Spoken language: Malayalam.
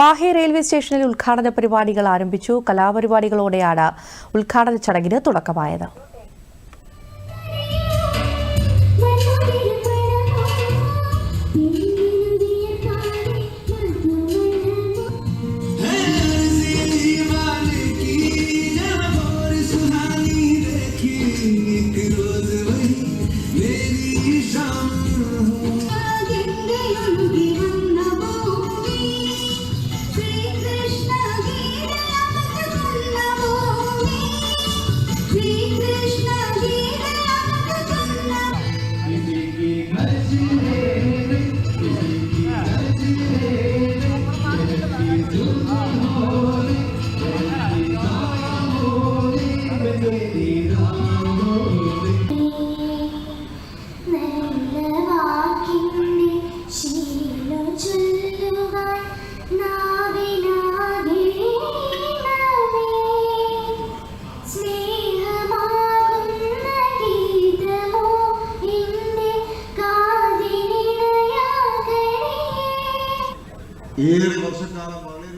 മാഹി റെയിൽവേ സ്റ്റേഷനിൽ ഉദ്ഘാടന പരിപാടികൾ ആരംഭിച്ചു. കലാപരിപാടികളോടെയാണ് ഉദ്ഘാടന ചടങ്ങിന് തുടക്കമായത്. നല്ല Oh, ഏഴ് വർഷക്കാലം വളരെ